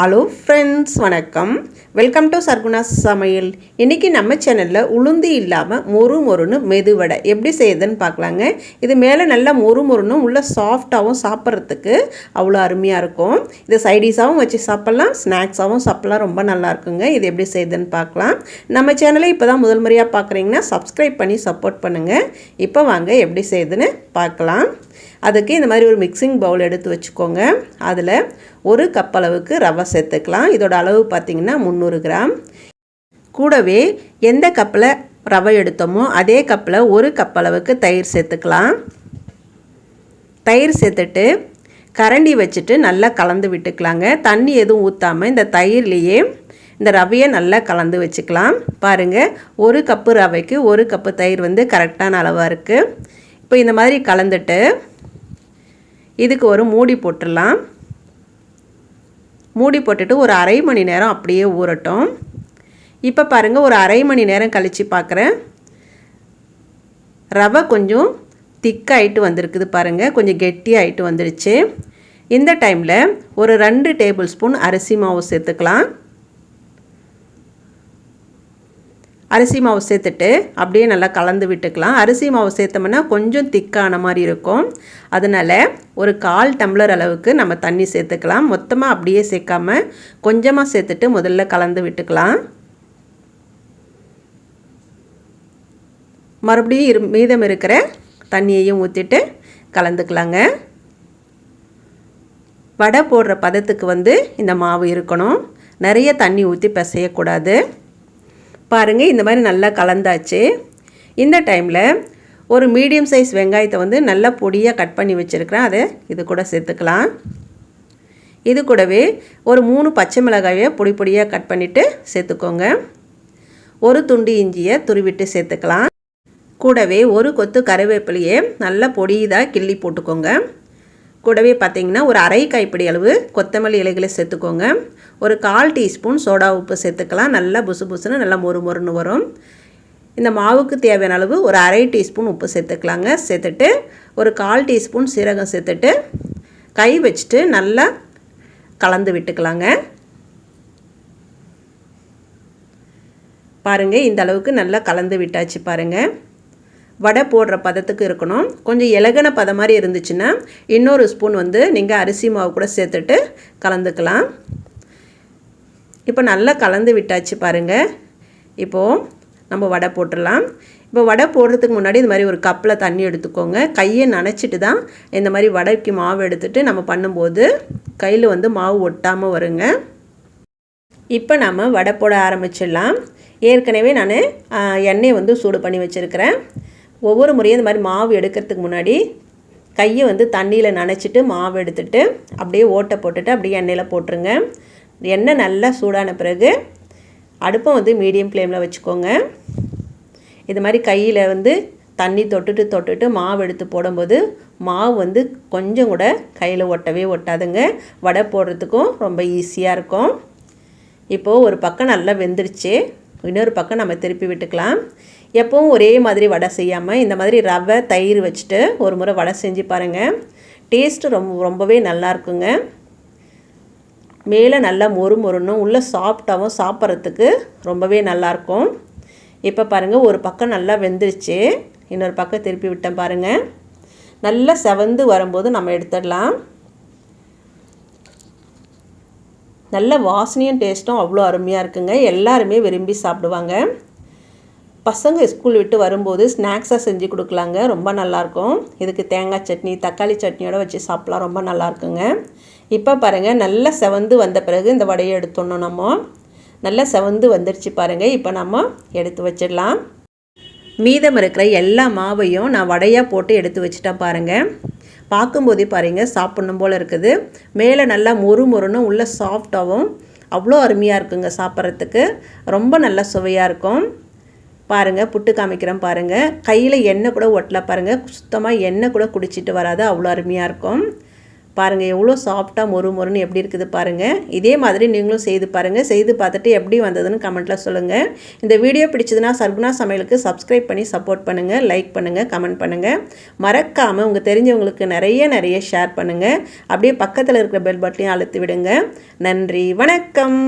Hello friends வணக்கம். Welcome to Sarguna சமையல் இன்றைக்கி நம்ம சேனலில் உளுந்து இல்லாமல் மொறு மொறுன்னு மெதுவடை எப்படி செய்யுதுன்னு பார்க்கலாங்க. இது மேலே நல்லா மொறு மொறுன்னு உள்ள சாஃப்டாகவும் சாப்பிட்றதுக்கு அவ்வளோ அருமையாக இருக்கும். இது சைடிஷாகவும் வச்சு சாப்பிட்லாம் ஸ்நாக்ஸாகவும் சாப்பிட்லாம். ரொம்ப நல்லா இருக்குங்க. இது எப்படி செய்யுதுன்னு பார்க்கலாம். நம்ம சேனலை இப்போ தான் முதல் முறையாக பார்க்குறீங்கன்னா சப்ஸ்கிரைப் பண்ணி சப்போர்ட் பண்ணுங்கள் இப்போ வாங்க எப்படி செய்யுதுன்னு பார்க்கலாம். அதுக்கு இந்த மாதிரி ஒரு மிக்சிங் பவுல் எடுத்து வச்சுக்கோங்க. அதில் ஒரு கப் அளவுக்கு ரவை சேர்த்துக்கலாம். இதோட அளவு பார்த்திங்கன்னா முந்நூறு கிராம். கூடவே எந்த கப்பில் ரவை எடுத்தோமோ அதே கப்பில் ஒரு கப் அளவுக்கு தயிர் சேர்த்துக்கலாம். தயிர் சேர்த்துட்டு கரண்டி வச்சுட்டு நல்லா கலந்து விட்டுக்கலாங்க. தண்ணி எதுவும் ஊற்றாமல் இந்த தயிர்லேயே இந்த ரவையை நல்லா கலந்து வச்சுக்கலாம். பாருங்கள் ஒரு கப்பு ரவைக்கு ஒரு கப்பு தயிர் வந்து கரெக்டான அளவாக இருக்குது இப்போ இந்த மாதிரி கலந்துட்டு இதுக்கு ஒரு மூடி போட்டுடலாம். மூடி போட்டுட்டு ஒரு அரை மணி நேரம் அப்படியே ஊறட்டும். இப்போ பாருங்கள் ஒரு அரை மணி நேரம் கழித்து பார்க்குறேன் ரவை கொஞ்சம் திக்காயிட்டு வந்திருக்குது பாருங்கள் கொஞ்சம் கெட்டியாகிட்டு வந்துடுச்சு. இந்த டைமில் ஒரு ரெண்டு டேபிள் ஸ்பூன் அரிசி மாவு சேர்த்துக்கலாம். அரிசி மாவு சேர்த்துட்டு அப்படியே நல்லா கலந்து விட்டுக்கலாம். அரிசி மாவு சேர்த்தோம்னா கொஞ்சம் திக்கான மாதிரி இருக்கும். அதனால் ஒரு கால் டம்ளர் அளவுக்கு நம்ம தண்ணி சேர்த்துக்கலாம். மொத்தமாக அப்படியே சேர்க்காம கொஞ்சமாக சேர்த்துட்டு முதல்ல கலந்து விட்டுக்கலாம். மறுபடியும் இரு மீதம் இருக்கிற தண்ணியையும் ஊற்றிட்டு கலந்துக்கலாங்க. வடை போடுற பதத்துக்கு வந்து இந்த மாவு இருக்கணும். நிறைய தண்ணி ஊற்றி பிசையக்கூடாது. பாருங்கள் இந்த மாதிரி நல்லா கலந்தாச்சு. இந்த டைமில் ஒரு மீடியம் சைஸ் வெங்காயத்தை வந்து நல்லா பொடியாக கட் பண்ணி வச்சுருக்கிறேன். அதை இது கூட சேர்த்துக்கலாம். இது கூடவே ஒரு மூணு பச்சை மிளகாயை பொடி பொடியாக கட் பண்ணிவிட்டு சேர்த்துக்கோங்க. ஒரு துண்டு இஞ்சியை துருவிட்டு சேர்த்துக்கலாம். கூடவே ஒரு கொத்து கருவேப்பிலையே நல்லா பொடியதாக கிள்ளி போட்டுக்கோங்க. கூடவே பார்த்திங்கன்னா ஒரு அரை கைப்பிடி அளவு கொத்தமல்லி இலைகளை சேர்த்துக்கோங்க. ஒரு கால் டீஸ்பூன் சோடா உப்பு சேர்த்துக்கலாம். நல்லா புசு புசுன்னு நல்லா மொறு மொறுன்னு வரும். இந்த மாவுக்கு தேவையான அளவு ஒரு அரை டீஸ்பூன் உப்பு சேர்த்துக்கலாங்க. சேர்த்துட்டு ஒரு கால் டீஸ்பூன் சீரகம் சேர்த்துட்டு கை வச்சுட்டு நல்லா கலந்து விட்டுக்கலாங்க. பாருங்கள் இந்த அளவுக்கு நல்லா கலந்து விட்டாச்சு பாருங்கள் வடை போடுற பதத்துக்கு இருக்கணும். கொஞ்சம் இலகன பதம் மாதிரி இருந்துச்சுன்னா இன்னொரு ஸ்பூன் வந்து நீங்கள் அரிசி மாவு கூட சேர்த்துட்டு கலந்துக்கலாம். இப்போ நல்லா கலந்து விட்டாச்சு பாருங்கள் இப்போது நம்ம வடை போட்டுடலாம். இப்போ வடை போடுறதுக்கு முன்னாடி இந்த மாதிரி ஒரு கப்பில் தண்ணி எடுத்துக்கோங்க. கையை நனைச்சிட்டு தான் இந்த மாதிரி வடைக்கு மாவு எடுத்துகிட்டு நம்ம பண்ணும்போது கையில் வந்து மாவு ஒட்டாமல் வருங்க. இப்போ நம்ம வடை போட ஆரம்பிச்சிடலாம். ஏற்கனவே நான் எண்ணெய் வந்து சூடு பண்ணி வச்சுருக்கிறேன். ஒவ்வொரு முறையும் இந்த மாதிரி மாவு எடுக்கிறதுக்கு முன்னாடி கையை வந்து தண்ணியில் நனைச்சிட்டு மாவு எடுத்துட்டு அப்படியே ஓட்டை போட்டுட்டு அப்படியே எண்ணெயில் போட்டுருங்க. எண்ணெய் நல்லா சூடான பிறகு அடுப்பை வந்து மீடியம் ஃப்ளேமில் வச்சுக்கோங்க. இது மாதிரி கையில் வந்து தண்ணி தொட்டுட்டு தொட்டுட்டு மாவு எடுத்து போடும்போது மாவு வந்து கொஞ்சம் கூட கையில் ஒட்டவே ஒட்டாதுங்க. வடை போடுறதுக்கும் ரொம்ப ஈஸியாக இருக்கும். இப்போது ஒரு பக்கம் நல்லா வெந்துருச்சு. இன்னொரு பக்கம் நம்ம திருப்பி விட்டுக்கலாம். எப்பவும் ஒரே மாதிரி வடை செய்யாமல் இந்த மாதிரி ரவை தயிர் வச்சுட்டு ஒரு முறை வடை செஞ்சு பாருங்கள் டேஸ்ட்டு ரொம்ப ரொம்பவே நல்லா இருக்குங்க. மேலே நல்லா மொறு மொறுன்னும் உள்ளே சாஃப்டாகவும் சாப்பிட்றதுக்கு ரொம்பவே நல்லாயிருக்கும். இப்போ பாருங்கள் ஒரு பக்கம் நல்லா வெந்துருச்சு. இன்னொரு பக்கம் திருப்பி விட்டேன் பாருங்கள் நல்லா செவந்து வரும்போது நம்ம எடுத்துடலாம். நல்ல வாசனையும் டேஸ்ட்டும் அவ்வளோ அருமையாக இருக்குங்க. எல்லாருமே விரும்பி சாப்பிடுவாங்க. பசங்க ஸ்கூல் விட்டு வரும்போது ஸ்நாக்ஸாக செஞ்சு கொடுக்கலாங்க. ரொம்ப நல்லாயிருக்கும். இதுக்கு தேங்காய் சட்னி தக்காளி சட்னியோடு வச்சு சாப்பிட்லாம். ரொம்ப நல்லாயிருக்குங்க. இப்போ பாருங்கள் நல்லா செவந்து வந்த பிறகு இந்த வடையை எடுத்துடணும் நம்ம. நல்லா செவந்து வந்துருச்சு பாருங்கள் இப்போ நம்ம எடுத்து வச்சிடலாம். மீதம் இருக்கிற எல்லா மாவையும் நான் வடையாக போட்டு எடுத்து வச்சுட்டேன் பாருங்கள் பார்க்கும்போதே பாருங்கள் சாப்பிட்ணும் போல் இருக்குது. மேலே நல்லா மொறு மொறுன்னு உள்ளே சாஃப்டாகவும் அவ்வளோ அருமையாக இருக்குங்க சாப்பிட்றதுக்கு. ரொம்ப நல்லா சுவையாக இருக்கும். பாருங்கள் புட்டு காமிக்கிறேன் பாருங்கள் கையில் எண்ணெய் கூட ஒட்டல பாருங்கள் சுத்தமாக எண்ணெய் கூட குடிச்சிட்டு வராது. அவ்வளோ அருமையாக இருக்கும். பாருங்கள் எவ்வளோ சாஃப்டாக மொறு மொறுன்னு எப்படி இருக்குது பாருங்கள் இதே மாதிரி நீங்களும் செய்து பாருங்கள் செய்து பார்த்துட்டு எப்படி வந்ததுன்னு கமெண்ட்டில் சொல்லுங்கள் இந்த வீடியோ பிடிச்சதுன்னா சர்குணா சமையலுக்கு சப்ஸ்கிரைப் பண்ணி சப்போர்ட் பண்ணுங்கள் லைக் பண்ணுங்கள் கமெண்ட் பண்ணுங்கள் மறக்காமல் உங்கள் தெரிஞ்சவங்களுக்கு நிறைய நிறைய ஷேர் பண்ணுங்கள் அப்படியே பக்கத்தில் இருக்கிற பெல் பட்டனையும் அழுத்தி விடுங்க. நன்றி வணக்கம்.